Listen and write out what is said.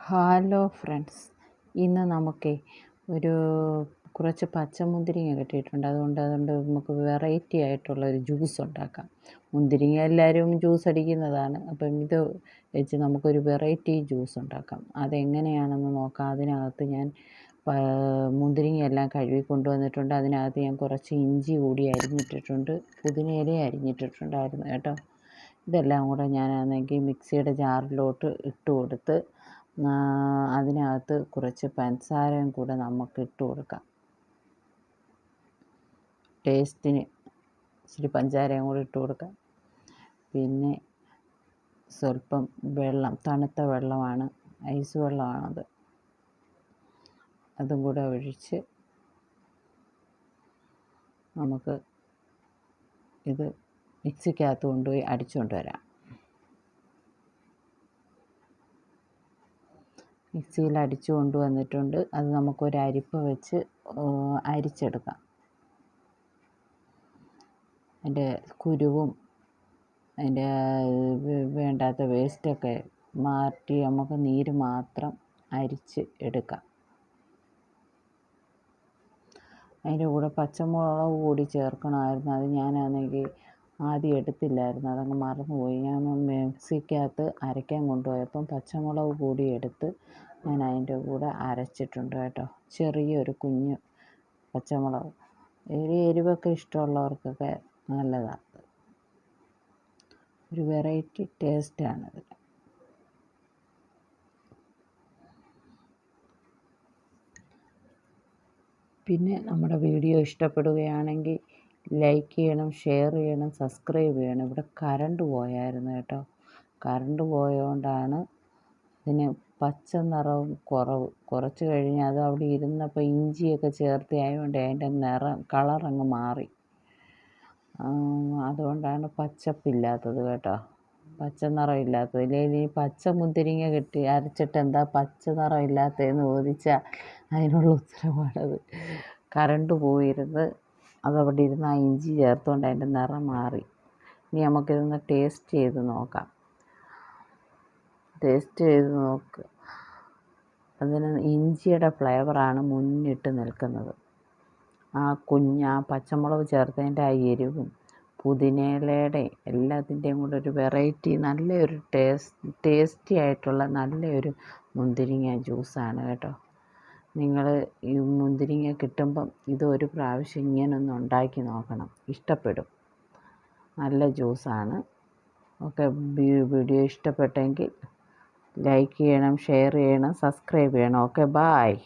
Hello friends ഇന്ന് നമുക്ക് ഒരു കുറച്ച് പച്ചമുന്തിരിങ്ങ കിട്ടിയിട്ടുണ്ട്. അതുകൊണ്ട് അതുകൊണ്ട് നമുക്ക് വെറൈറ്റി ആയിട്ടുള്ള ഒരു ജ്യൂസ് ഉണ്ടാക്കാം. മുന്തിരിങ്ങ എല്ലാവരും ജ്യൂസ് അടിക്കുന്നതാണ്. അപ്പം ഇത് വെച്ച് നമുക്കൊരു വെറൈറ്റി ജ്യൂസ് ഉണ്ടാക്കാം. അതെങ്ങനെയാണെന്ന് നോക്കാം. അതിനകത്ത് ഞാൻ മുന്തിരിങ്ങയെല്ലാം കഴുകി കൊണ്ടുവന്നിട്ടുണ്ട്. അതിനകത്ത് ഞാൻ കുറച്ച് ഇഞ്ചി കൂടി അരിഞ്ഞിട്ടിട്ടുണ്ട്. പുതിനയില അരിഞ്ഞിട്ടിട്ടുണ്ടായിരുന്നു കേട്ടോ. ഇതെല്ലാം കൂടെ ഞാനാണെങ്കിൽ മിക്സിയുടെ ജാറിലോട്ട് ഇട്ട് കൊടുത്ത് അതിനകത്ത് കുറച്ച് പഞ്ചസാരയും കൂടെ നമുക്ക് ഇട്ട് കൊടുക്കാം. ടേസ്റ്റിന് ഇച്ചിരി പഞ്ചസാരയും കൂടി ഇട്ട് കൊടുക്കാം. പിന്നെ സ്വല്പം വെള്ളം തണുത്ത വെള്ളമാണ് ഐസ് വെള്ളമാണത്. അതും കൂടെ ഒഴിച്ച് നമുക്ക് ഇത് മിക്സിക്കകത്ത് കൊണ്ടുപോയി അടിച്ചുകൊണ്ട് വരാം. മിക്സിയിൽ അടിച്ചു കൊണ്ടുവന്നിട്ടുണ്ട്. അത് നമുക്കൊരു അരിപ്പ് വെച്ച് അരിച്ചെടുക്കാം. അതിന്റെ കുരുവും അതിന്റെ വേണ്ടാത്ത വേസ്റ്റൊക്കെ മാറ്റി നമുക്ക് നീര് മാത്രം അരിച്ച് എടുക്കാം. അതിന്റെ കൂടെ പച്ചമുളക് കൂടി ചേർക്കണമായിരുന്നു. അത് ഞാനാണെങ്കിൽ ആദ്യം എടുത്തില്ലായിരുന്നു. അതങ്ങ് മറന്നുപോയി. ഞാൻ മിക്സിക്കകത്ത് അരയ്ക്കാൻ കൊണ്ടുപോയപ്പം പച്ചമുളക് കൂടി എടുത്ത് ഞാൻ അതിന്റെ കൂടെ അരച്ചിട്ടുണ്ട് കേട്ടോ. ചെറിയൊരു കുഞ്ഞ് പച്ചമുളക്. ഒരു എരിവൊക്കെ ഇഷ്ടമുള്ളവർക്കൊക്കെ നല്ലതാണ് ഒരു വെറൈറ്റി ടേസ്റ്റാണത്. പിന്നെ നമ്മുടെ വീഡിയോ ഇഷ്ടപ്പെടുകയാണെങ്കിൽ ലൈക്ക് ചെയ്യണം ഷെയർ ചെയ്യണം സബ്സ്ക്രൈബ് ചെയ്യണം. ഇവിടെ കറണ്ട് പോയായിരുന്നു കേട്ടോ. കറണ്ട് പോയതുകൊണ്ടാണ് ഇതിന് പച്ച നിറവും കുറവ്. കുറച്ച് കഴിഞ്ഞ് അത് അവിടെ ഇരുന്നപ്പോൾ ഇഞ്ചിയൊക്കെ ചേർത്ത് ആയതുകൊണ്ട് അതിന്റെ നിറം കളറങ്ങ് മാറി. അതുകൊണ്ടാണ് പച്ചപ്പില്ലാത്തത് കേട്ടോ. പച്ച നിറം ഇല്ലാത്തത് ഇല്ലെങ്കിൽ ഈ പച്ച മുന്തിരിങ്ങ കിട്ടി. അരച്ചിട്ട് എന്താ പച്ച നിറം ഇല്ലാത്തതെന്ന് ചോദിച്ചാൽ അതിനുള്ള ഉത്തരവാണത്. കറണ്ട് പോയിരുന്ന്. അതവിടെ ഇരുന്ന് ആ ഇഞ്ചി ചേർത്തുകൊണ്ട് അതിന്റെ നിറം മാറി. ഇനി നമുക്കിതൊന്ന് ടേസ്റ്റ് ചെയ്ത് നോക്കാം. ടേസ്റ്റ് ചെയ്ത് നോക്ക്. അതിന് ഇഞ്ചിയുടെ ഫ്ലേവറാണ് മുന്നിട്ട് നിൽക്കുന്നത്. ആ കുഞ്ഞ ആ പച്ചമുളക് ചേർത്തതിന്റെ ആ എരിവും പുതിനയിലയുടെ എല്ലാത്തിന്റെയും കൂടെ ഒരു വെറൈറ്റി നല്ലൊരു ടേസ്റ്റ് ടേസ്റ്റി ആയിട്ടുള്ള നല്ലൊരു മുന്തിരിങ്ങ ജ്യൂസാണ് കേട്ടോ. നിങ്ങൾ ഈ മുന്തിരിങ്ങ കിട്ടുമ്പം ഇതൊരു പ്രാവശ്യം ഇങ്ങനൊന്ന് ഉണ്ടാക്കി നോക്കണം. ഇഷ്ടപ്പെടും. നല്ല ജ്യൂസാണ്. ഓക്കെ വീഡിയോ ഇഷ്ടപ്പെട്ടെങ്കിൽ ലൈക്ക് ചെയ്യണം ഷെയർ ചെയ്യണം സബ്സ്ക്രൈബ് ചെയ്യണം. Okay bye